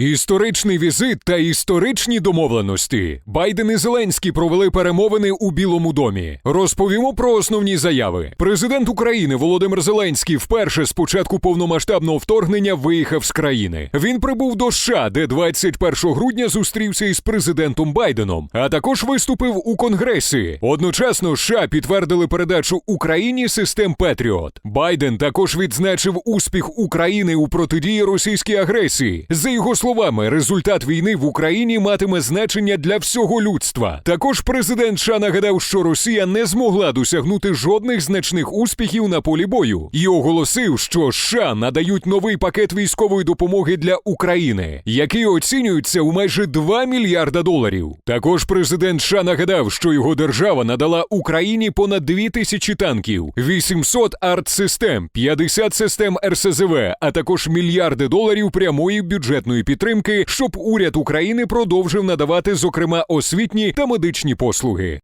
Історичний візит та історичні домовленості. Байден і Зеленський провели перемовини у Білому домі. Розповімо про основні заяви. Президент України Володимир Зеленський вперше з початку повномасштабного вторгнення виїхав з країни. Він прибув до США, де 21 грудня зустрівся із президентом Байденом, а також виступив у Конгресі. Одночасно США підтвердили передачу Україні систем Петріот. Байден також відзначив успіх України у протидії російській агресії. За його словами, результат війни в Україні матиме значення для всього людства. Також президент США нагадав, що Росія не змогла досягнути жодних значних успіхів на полі бою і оголосив, що США надають новий пакет військової допомоги для України, який оцінюється у майже 2 мільярда доларів. Також президент США нагадав, що його держава надала Україні понад 2 тисячі танків, 800 артсистем, 50 систем РСЗВ, а також мільярди доларів прямої бюджетної підтримки, щоб уряд України продовжив надавати, зокрема, освітні та медичні послуги.